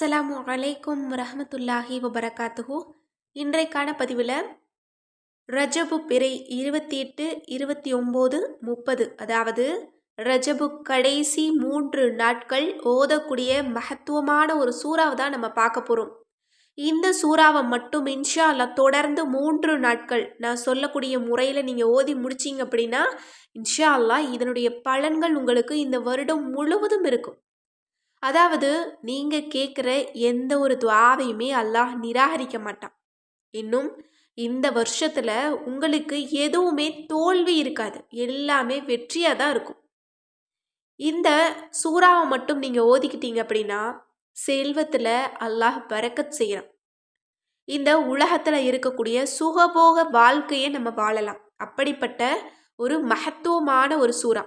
அஸ்ஸலாமு அலைக்கும் ரஹமத்துல்லாஹி வபரகாத்துஹு. இன்றைக்கான பதிவில் ரஜபு பிறை இருபத்தி எட்டு இருபத்தி ஒம்பது முப்பது. அதாவது ரஜபு கடைசி மூன்று நாட்கள் ஓதக்கூடிய மகத்துவமான ஒரு சூறாவை தான் நம்ம பார்க்க போகிறோம் இந்த சூறாவை மட்டும் இன்ஷா அல்லா தொடர்ந்து மூன்று நாட்கள் நான் சொல்லக்கூடிய முறையில் நீங்கள் ஓதி முடிச்சிங்க அப்படின்னா இன்ஷா அல்லா இதனுடைய பலன்கள் உங்களுக்கு இந்த வருடம் முழுவதும் இருக்கும். அதாவது நீங்கள் கேட்குற எந்த ஒரு துவாவையுமே அல்லாஹ் நிராகரிக்க மாட்டான். இன்னும் இந்த வருஷத்தில் உங்களுக்கு எதுவுமே தோல்வி இருக்காது. எல்லாமே வெற்றியாக தான் இருக்கும். இந்த சூறாவை மட்டும் நீங்கள் ஓதிக்கிட்டீங்க அப்படின்னா செல்வத்தில் அல்லாஹ் பறக்கத் செய்கிறான் இந்த உலகத்தில் இருக்கக்கூடிய சுகபோக வாழ்க்கையை நம்ம வாழலாம். அப்படிப்பட்ட ஒரு மகத்துவமான ஒரு சூறா.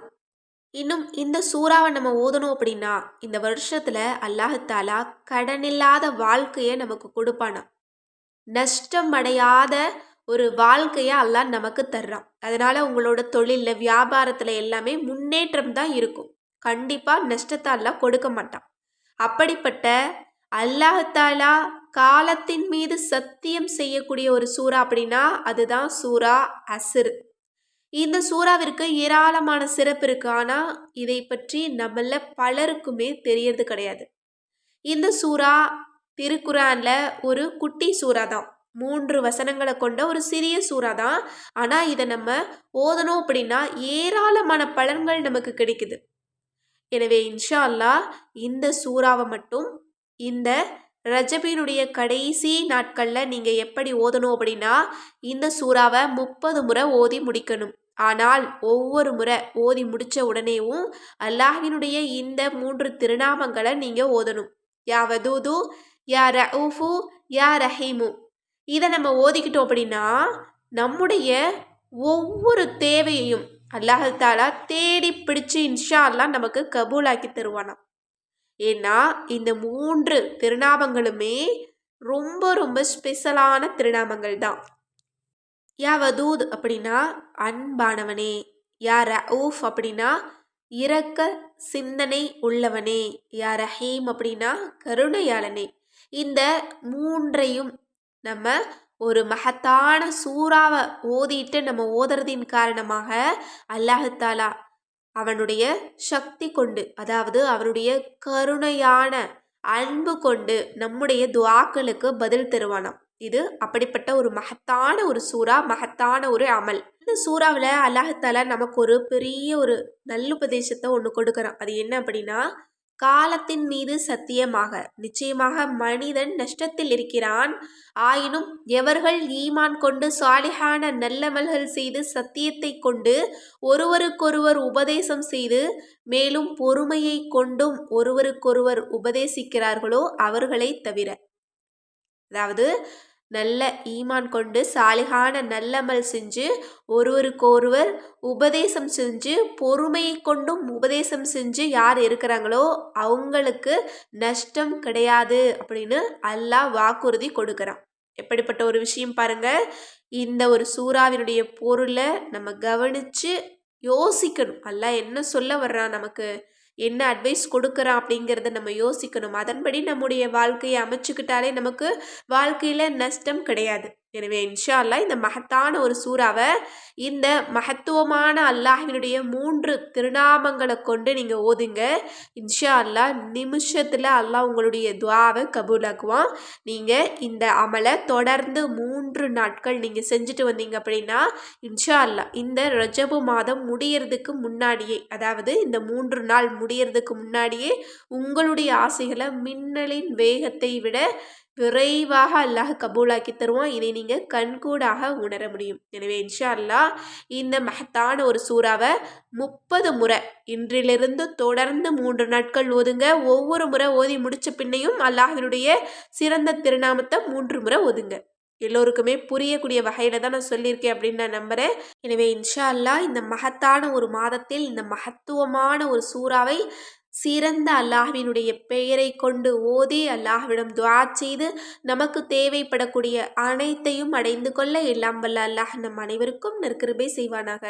இன்னும் இந்த சூறாவை நம்ம ஓதணும் அப்படின்னா இந்த வருஷத்தில் அல்லாஹாலா கடனில்லாத வாழ்க்கையை நமக்கு கொடுப்பானா? நஷ்டம் அடையாத ஒரு வாழ்க்கையை அல்லாஹ் நமக்கு தர்றான். அதனால் உங்களோட தொழிலில் வியாபாரத்தில் எல்லாமே முன்னேற்றம் தான் இருக்கும். கண்டிப்பாக நஷ்டத்தை அல்லாஹ் கொடுக்க மாட்டான். அப்படிப்பட்ட அல்லாஹாலா காலத்தின் மீது சத்தியம் செய்யக்கூடிய ஒரு சூறா அப்படின்னா அதுதான் சூறா அசிர் இந்த சூறாவிற்கு ஏராளமான சிறப்பு இருக்கு. ஆனால் இதை பற்றி நம்மள பலருக்குமே தெரியறது கிடையாது. இந்த சூறா திருக்குறானில் ஒரு குட்டி சூறா தான் மூன்று வசனங்களை கொண்ட ஒரு சிறிய சூறா தான் ஆனால் இதை நம்ம ஓதணும் அப்படின்னா ஏராளமான பலன்கள் நமக்கு கிடைக்குது. எனவே இன்ஷா அல்லா இந்த சூறாவை மட்டும் இந்த ரஜபினுடைய கடைசி நாட்களில் நீங்கள் எப்படி ஓதணும் அப்படின்னா இந்த சூறாவை முப்பது முறை ஓதி முடிக்கணும். ஆனால் ஒவ்வொரு முறை ஓதி முடித்த உடனேவும் அல்லாஹினுடைய இந்த மூன்று திருநாமங்களை நீங்கள் ஓதணும். யா வதூது யா ரஃபு யா ரஹீமு. இதை நம்ம ஓதிக்கிட்டோம் அப்படின்னா நம்முடைய ஒவ்வொரு தேவையையும் அல்லாஹாலா தேடி பிடிச்சு இன்ஷா அல்லா நமக்கு கபூலாக்கி தருவானா ஏன்னா இந்த மூன்று திருநாமங்களுமே ரொம்ப ரொம்ப ஸ்பெஷலான திருநாமங்கள் தான். யா வதூத் அப்படின்னா அன்பானவனே யா ரவுஃப் அப்படின்னா இரக்க சிந்தனை உள்ளவனே யா ரஹீம் அப்படின்னா கருணையாளனே. இந்த மூன்றையும் நம்ம ஒரு மகத்தான சூறாவை ஓதிட்டு நம்ம ஓதுறதின் காரணமாக அல்லாஹாலா அவனுடைய சக்தி கொண்டு அதாவது அவனுடைய கருணையான அன்பு கொண்டு நம்முடைய துவாக்களுக்கு பதில் தருவானாம். இது அப்படிப்பட்ட ஒரு மகத்தான ஒரு சூறா மகத்தான ஒரு அமல். இந்த சூறாவில் அல்லாஹால நமக்கு ஒரு பெரிய ஒரு நல்லுபதேசத்தை ஒன்று கொடுக்குறான். அது என்ன அப்படின்னா காலத்தின் மீது சத்தியமாக நிச்சயமாக மனிதன் நஷ்டத்தில் இருக்கிறான். ஆயினும் எவர்கள் ஈமான் கொண்டு சாலிகான நல்லமல்கள் செய்து சத்தியத்தை கொண்டு ஒருவருக்கொருவர் உபதேசம் செய்து மேலும் பொறுமையை கொண்டும் ஒருவருக்கொருவர் உபதேசிக்கிறார்களோ அவர்களை தவிர. அதாவது நல்ல ஈமான் கொண்டு சாலிகான நல்லமல் செஞ்சு ஒருவருக்கொருவர் உபதேசம் செஞ்சு பொறுமையை கொண்டும் உபதேசம் செஞ்சு யார் இருக்கிறாங்களோ அவங்களுக்கு நஷ்டம் கிடையாது அப்படின்னு அல்லாஹ் வாக்குறுதி கொடுக்குறான். எப்படிப்பட்ட ஒரு விஷயம் பாருங்க. இந்த ஒரு சூறாவினுடைய பொருளை நம்ம கவனித்து யோசிக்கணும். அல்லாஹ் என்ன சொல்ல வர்றான் நமக்கு? என்ன அட்வைஸ் கொடுக்குறான் அப்படிங்கிறத நம்ம யோசிக்கணும். அதன்படி நம்முடைய வாழ்க்கையை அமைச்சுக்கிட்டாலே நமக்கு வாழ்க்கையில் நஷ்டம் கிடையாது. எனவே இன்ஷா அல்லா இந்த மகத்தான ஒரு சூறாவை இந்த மகத்துவமான அல்லாஹினுடைய மூன்று திருநாமங்களை கொண்டு நீங்கள் ஓதுங்க. இன்ஷா அல்லா நிமிஷத்தில் அல்லாஹ் உங்களுடைய துவாவை கபூலாக்குவான். நீங்கள் இந்த அமலை தொடர்ந்து மூன்று நாட்கள் நீங்கள் செஞ்சுட்டு வந்தீங்க அப்படின்னா இன்ஷா அல்லா இந்த ரஜபு மாதம் முடியறதுக்கு முன்னாடியே அதாவது இந்த மூன்று நாள் முடியறதுக்கு முன்னாடியே உங்களுடைய ஆசைகளை மின்னலின் வேகத்தை விட விரைவாக அல்லாஹ் கபூலாக்கி தருவான். இதை நீங்கள் கண்கூடாக உணர முடியும். எனவே இன்ஷா அல்லாஹ் இந்த மகத்தான ஒரு சூறாவை முப்பது முறை இன்றிலிருந்து தொடர்ந்து மூன்று நாட்கள் ஓதுங்க. ஒவ்வொரு முறை ஓதி முடித்த பின்னையும் அல்லாஹினுடைய சிறந்த திருநாமத்தை மூன்று முறை ஓதுங்க. எல்லோருக்குமே புரியக்கூடிய வகையில் தான் நான் சொல்லியிருக்கேன் அப்படின்னு நான் நம்புகிறேன் எனவே இன்ஷா அல்லா இந்த மகத்தான ஒரு மாதத்தில் இந்த மகத்துவமான ஒரு சூறாவை சிறந்த அல்லாஹ்வினுடைய பெயரை கொண்டு ஓதி அல்லாஹ்விடம் துவா செய்து நமக்கு தேவைப்படக்கூடிய அனைத்தையும் அடைந்து கொள்ள எல்லாம் வல்ல அல்லாஹ் நம் அனைவருக்கும் நற்கிருபை செய்வானாக.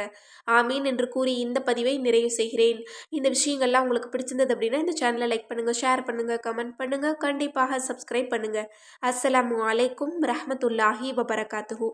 ஆமீன் என்று கூறி இந்த பதிவை நிறைவு செய்கிறேன். இந்த விஷயங்கள்லாம் உங்களுக்கு பிடிச்சிருந்தது அப்படின்னா இந்த சேனலை லைக் பண்ணுங்கள் ஷேர் பண்ணுங்கள் கமெண்ட் பண்ணுங்கள் கண்டிப்பாக சப்ஸ்கிரைப் பண்ணுங்கள் அஸ்ஸலாமு அலைக்கும் ரஹ்மத்துல்லாஹி வபரகாத்துஹு.